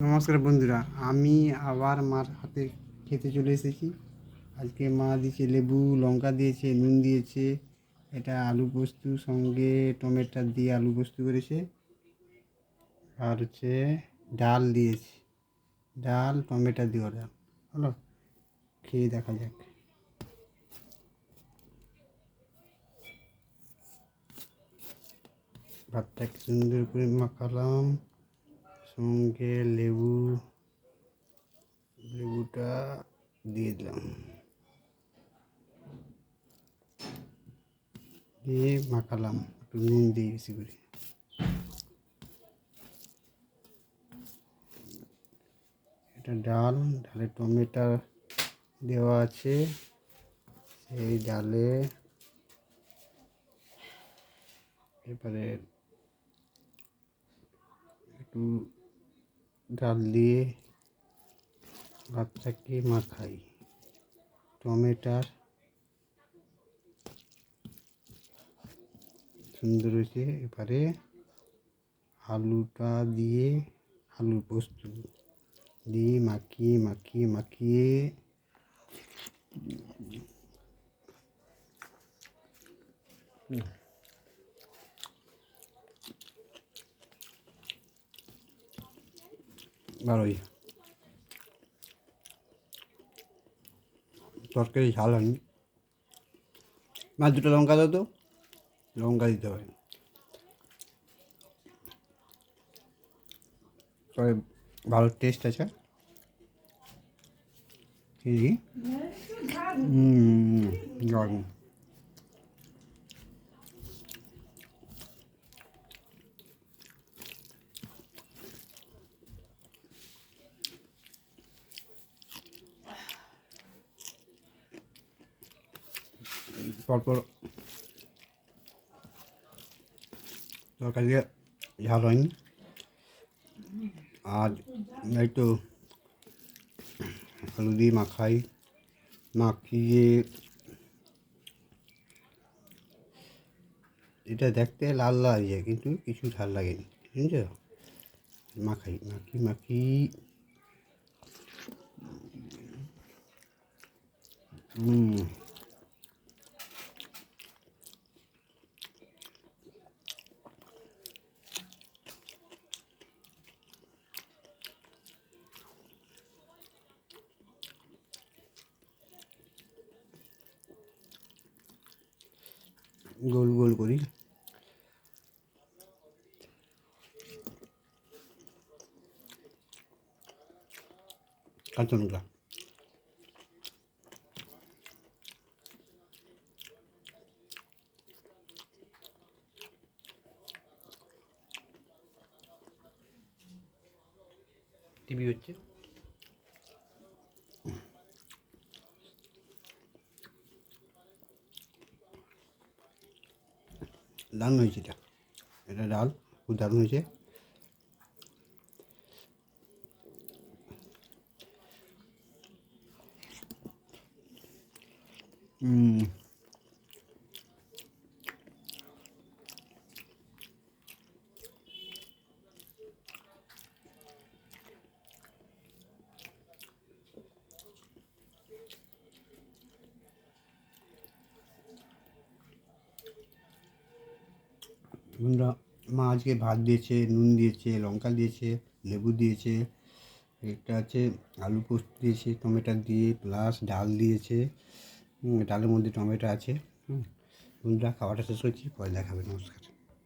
নমস্কার বন্ধুরা, আমি আবার মার হাতে খেতে চলে এসেছি। আজকে মা দিয়েছে লেবু, লঙ্কা দিয়েছে, নুন দিয়েছে, এটা আলু পোস্ত, সঙ্গে টমেটো দিয়ে আলু পোস্ত করেছে, আর হচ্ছে ডাল দিয়েছে। ডাল, টমেটো দিয়ে ডাল হলো, খেয়ে দেখা যাক। ভাতটাকে সুন্দর করে মাখালাম। সঙ্গে লেবু, লেবুটা দিয়ে দিলাম। দিয়ে মাখালাম, একটু নুন দিই বেশি করে। এটা ডাল ডালে টমেটো দেওয়া আছে। সেই ডালে এবারে একটু ডাল দিয়ে ভাতটাকে মাখাই। টমেটার সুন্দর হয়েছে। এবারে আলুটা দিয়ে আলু পোস্ত দিয়ে মাখিয়ে মাখিয়ে মাখিয়ে ভালোই তরকারি ঝাল হয়নি মা দুটো লঙ্কা দাও তো লঙ্কা দিতে হবে তবে ভালো টেস্ট আছে হুম জল পরপর তরকারি ঝাল হয়নি। আর একটু আলু দিয়ে মাখাই, মাখিয়ে এটা দেখতে লাল লাল যায় কিন্তু কিছু ঝাল লাগেনি, বুঝছ? মাখাই, মাখি মাখি। হুম গোল গোল করি কাঁচা লঙ্কা টিভি হচ্ছে দারুণ হয়েছে এটা। এটা ডাল খুব দারুণ হয়েছে। হুম বন্ধুরা মা আজকে ভাত দিয়েছে, নুন দিয়েছে, লঙ্কা দিয়েছে, লেবু দিয়েছে, একটা আছে আলু পোস্ত দিয়েছে, টমেটো দিয়ে, প্লাস ডাল দিয়েছে ডালের মধ্যে টমেটো আছে বন্ধুরা খাওয়াটা শেষ করছি, পরে দেখাবে, নমস্কার।